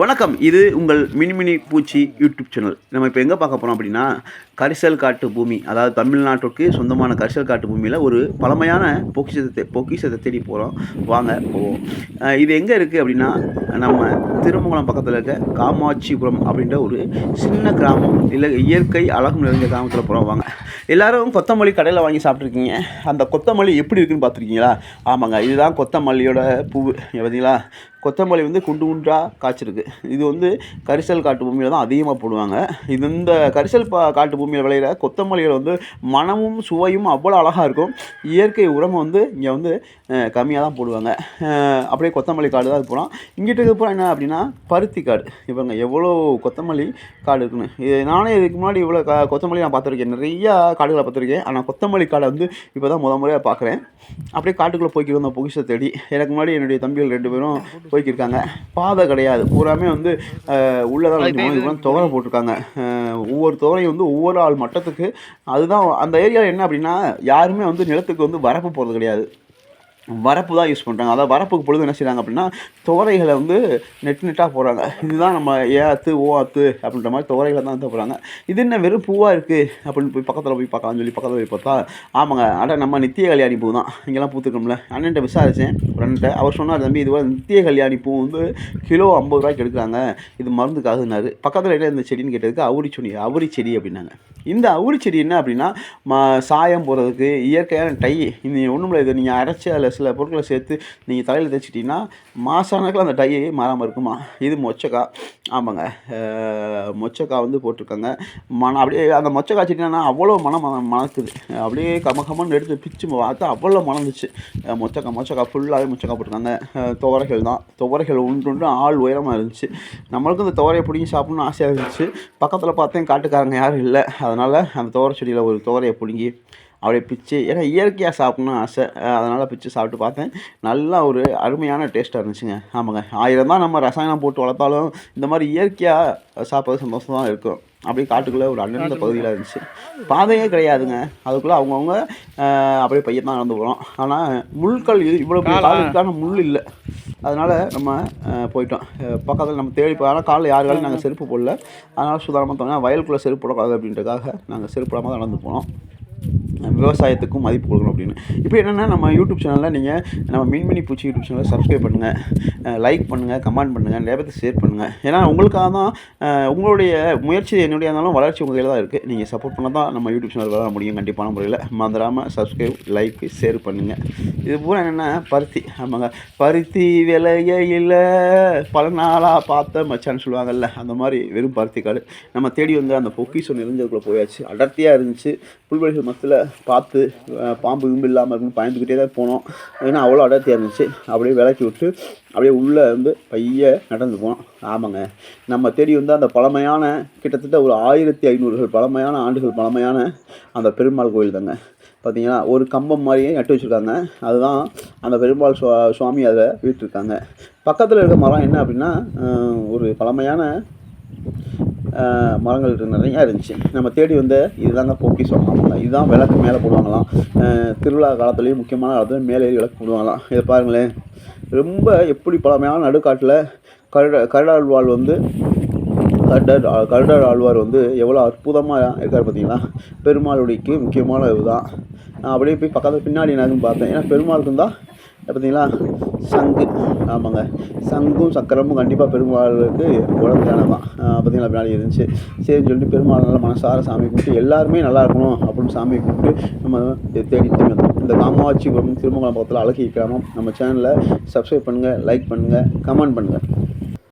வணக்கம். இது உங்கள் மினிமினி பூச்சி யூடியூப் சேனல். நம்ம இப்போ எங்கே பார்க்க போகிறோம் அப்படின்னா கரிசல் காட்டு பூமி அதாவது தமிழ்நாட்டுக்கு சொந்தமான கரிசல் காட்டு பூமியில் ஒரு பழமையான பொக்கிஷத்தை பொக்கிஷத்தை தேடி போகிறோம் வாங்க போவோம். இது எங்கே இருக்குது அப்படின்னா நம்ம திருமங்கலம் பக்கத்தில் இருக்க காமாட்சிபுரம் அப்படின்ற ஒரு சின்ன கிராமம். இல்லை இயற்கை அழகு நிறைந்த கிராமத்தில் போகிறோம் வாங்க. எல்லாரும் கொத்தமல்லி கடையில் வாங்கி சாப்பிட்ருக்கீங்க அந்த கொத்தமல்லி எப்படி இருக்குன்னு பார்த்துருக்கீங்களா? ஆமாங்க இதுதான் கொத்தமல்லியோட பூவு. பார்த்தீங்களா? கொத்தமல்லி வந்து குண்டு குண்டாக காய்ச்சிருக்கு. இது வந்து கரிசல் காட்டு பூமியில் தான் அதிகமாக போடுவாங்க. இது இந்த கரிசல் பா காட்டு பூமியில் விளையிற கொத்தமல்லிகள் வந்து மனமும் சுவையும் அவ்வளோ அழகாக இருக்கும். இயற்கை உரம் வந்து இங்கே வந்து கம்மியாக தான் போடுவாங்க. அப்படியே கொத்தமல்லி காடு தான் போகலாம் இங்கிட்ட இருக்க என்ன அப்படின்னா பருத்தி காடு. இவங்க எவ்வளோ கொத்தமல்லி காடு இருக்குன்னு. இது நானே இதுக்கு முன்னாடி இவ்வளோ கா கொத்தமல்லி நான் பார்த்துருக்கேன். நிறையா காடுகளை பார்த்துருக்கேன். ஆனால் கொத்தமல்லி காடை வந்து இப்போ தான் முத முறையாக பார்க்குறேன். அப்படியே காட்டுக்குள்ளே போய்க்கிட்டு வந்தோம் பொக்கிஷத்தை தேடி. எனக்கு முன்னாடி என்னுடைய தம்பிகள் ரெண்டு பேரும் போய்க்கிருக்காங்க. பாதை கிடையாது. பூராமே வந்து வந்து இதுதான் துவரை போட்டிருக்காங்க. ஒவ்வொரு துவரையும் வந்து ஒவ்வொரு ஆள் மட்டத்துக்கு அதுதான் அந்த ஏரியாவில் என்ன அப்படின்னா யாருமே வந்து நிலத்துக்கு வந்து வரப்பு போகிறது கிடையாது. வரப்பு தான் யூஸ் பண்ணுறாங்க அதாவது வரப்புக்கு பொழுது என்ன செய்கிறாங்க அப்படின்னா துவரைகளை வந்து நெட் நெட்டாக போடுறாங்க. இதுதான் நம்ம ஏ ஆத்து ஓ ஆத்து அப்படின்ற மாதிரி துவரைகளை தான் வந்து போகிறாங்க இது என்ன வெறும் பூவாக இருக்குது அப்படின்னு போய் பக்கத்தில் போய் பார்க்கலாம்னு சொல்லி பக்கத்தில் போய் பார்த்தா ஆமாங்க அட நம்ம நித்திய கல்யாணி பூ தான். இங்கெல்லாம் பூத்துக்கோம்ல அண்ணன்ட்ட விசாரித்தேன் ஒரு அண்ணன்ட்ட. அவர் சொன்னார் தம்பி இது போல் நித்திய கல்யாணி பூ வந்து கிலோ ஐம்பது ரூபாய்க்கு எடுக்கிறாங்க. இது மருந்துக்காகுனாரு பக்கத்தில் என்ன இந்த செடின்னு கேட்டதுக்கு அவுரி செடி அவுரி செடி அப்படின்னாங்க. இந்த அவுரி செடி என்ன அப்படின்னா ம சாயம் போகிறதுக்கு இயற்கையான டை இந்த ஒன்றும் இல்லை இதை நீங்கள் அரைச்சி அதில் சில பொருட்களை சேர்த்து நீங்கள் தலையில் தேய்ச்சிட்டிங்கன்னா மாசானக்கில் அந்த டையே மாறாமல் இருக்குமா? இது மொச்சக்காய் ஆமாங்க. அஹ், மொச்சக்காய் வந்து போட்டிருக்காங்க. மனம் அப்படியே அந்த மொச்சக்காய் செடினா அவ்வளோ மனம் மணக்குது. அப்படியே கம கமன்னு எடுத்து பிச்சு பார்த்தா அவ்வளோ மணந்துச்சு. அஹ், மொச்சக்காய் மொச்சக்காய் ஃபுல்லாகவே மொச்சக்காய் போட்டிருக்காங்க. துவரைகள் தான். துவரைகள் ஒன்று ஒன்று ஆள் உயரமாக இருந்துச்சு. நம்மளுக்கும் இந்த துவரையை பிடிங்கி சாப்பிட்ணுன்னு ஆசையாக இருந்துச்சு. பக்கத்தில் பார்த்தேன் காட்டுக்காரங்க யாரும் இல்லை. அதனால் அந்த துவரை செடியில் ஒரு துவரையை பிடுங்கி அப்படியே பிச்சு ஏன்னா இயற்கையாக சாப்பிட்ணும்னு ஆசை. அதனால் பிச்சு சாப்பிட்டு பார்த்தேன். நல்லா ஒரு அருமையான டேஸ்ட்டாக இருந்துச்சுங்க. ஆமாங்க. ஆயிரம் தான் நம்ம ரசாயனம் போட்டு வளர்த்தாலும் இந்த மாதிரி இயற்கையாக சாப்பிட்றது சந்தோஷம் தான் இருக்கும். அப்படியே காட்டுக்குள்ளே ஒரு அடர்ந்த பகுதியில் இருந்துச்சு. பாதையே கிடையாதுங்க. அதுக்குள்ளே அவங்கவுங்க அப்படியே பையன் தான் நடந்து போகிறோம் ஆனால் முள்கள் இது இவ்வளோ காலுக்கான முள் இல்லை. அதனால் நம்ம போயிட்டோம். பக்கத்தில் நம்ம தேடி போய் ஆனால் காலைல யாரு காலையும் நாங்கள் செருப்பு போடல. அதனால் சுதாரணமாக தோணும் வயலுக்குள்ளே செருப்பு போடக்கூடாது அப்படின்றதுக்காக நாங்கள் செருப்பு போடாமல் தான் நடந்து போனோம். விவசாயத்துக்கும் மதிப்பு கொடுக்கணும் அப்படின்னு. இப்போ என்னென்னா நம்ம யூடியூப் சேனலில் நீங்கள் நம்ம மின்மினி பூச்சி யூடியூப் சேனலை சப்ஸ்கிரைப் பண்ணுங்கள் லைக் பண்ணுங்கள் கமெண்ட் பண்ணுங்கள் நிறைய பேருக்கு ஷேர் பண்ணுங்கள் ஏன்னா உங்களுக்காக தான் உங்களுடைய முயற்சி என்னுடைய இருந்தாலும் வளர்ச்சி உங்கள் கையில் தான் இருக்குது நீங்கள் சப்போர்ட் பண்ணால் தான் நம்ம யூடியூப் சேனல் வளர முடியும் கண்டிப்பான முறையில். மறந்துடாமல் சப்ஸ்கிரைப் லைக் ஷேர் பண்ணுங்கள் இது பூரா என்னென்னா பருத்தி. ஆமாங்க. பருத்தி விலையில பல நாளாக பார்த்த மச்சான்னு சொல்லுவாங்கல்ல அந்த மாதிரி வெறும் பருத்தி காடு நம்ம தேடி வந்து அந்த பொக்கிஷன் நிறைஞ்சதுக்குள்ளே போயாச்சு. அடர்த்தியாக இருந்துச்சு. புல்வெளிகள் மத்தியில் பார்த்து பாம்பு கும்பு இல்லாமல் இருக்குன்னு பயந்துக்கிட்டே தான் போனோம். ஏன்னா அவ்வளோ அடர்த்தியாக இருந்துச்சு. அப்படியே விளக்கி விட்டு அப்படியே உள்ளே வந்து பைய நடந்து போனோம் ஆமாங்க. நம்ம தேடி வந்து அந்த பழமையான கிட்டத்தட்ட ஒரு ஆயிரத்தி ஐநூறுகள் பழமையான ஆண்டுகள் பழமையான அந்த பெருமாள் கோயில் தாங்க. பார்த்தீங்கன்னா ஒரு கம்பம் மாதிரியே நட்டு வச்சுருக்காங்க. அதுதான் அந்த பெருமாள் சுவா சுவாமி அதை வீட்டிருக்காங்க. பக்கத்தில் இருக்க மரம் என்ன அப்படின்னா ஒரு பழமையான மரங்கள் நிறையா இருந்துச்சு. நம்ம தேடி வந்த இதுதாங்க போக்கி ஆமாங்க இதுதான் விளக்கு மேலே போடுவாங்களாம். திருவிழா காலத்துலேயும் முக்கியமான காலத்துல மேலே ஏறி விளக்கு போடுவாங்களாம். இதை பாருங்களேன். ரொம்ப எப்படி பழமையான நடுக்காட்டில் கருட கருடாழ்வாள் வந்து கருடர் கருடர் ஆழ்வார் வந்து எவ்வளோ அற்புதமாக இருக்கார் பார்த்தீங்களா? பெருமாளுடைக்கு முக்கியமான இதுதான். நான் அப்படியே போய் பக்கத்தில் பின்னாடி நான் பார்த்தேன். ஏன்னா பெருமாளுக்கு இருந்தால் பார்த்தீங்களா சங்கு. ஆமாங்க. சங்கும் சக்கரமும் கண்டிப்பாக பெருமாளுக்கு உடம்புதானே தான் பார்த்தீங்களா பின்னாடி இருந்துச்சு. சரின்னு சொல்லிட்டு பெருமாள் நல்லா மனசார சாமி கும்பிட்டு எல்லாருமே நல்லா இருக்கணும் அப்படின்னு சாமி கும்பிட்டு நம்ம தேடி தேடி வந்தோம். இந்த காமாட்சிபுரம் திருமங்கலம் பக்கத்தில் அழகி கிராமம். நம்ம சேனலை சப்ஸ்கிரைப் பண்ணுங்கள் லைக் பண்ணுங்கள் கமெண்ட் பண்ணுங்கள்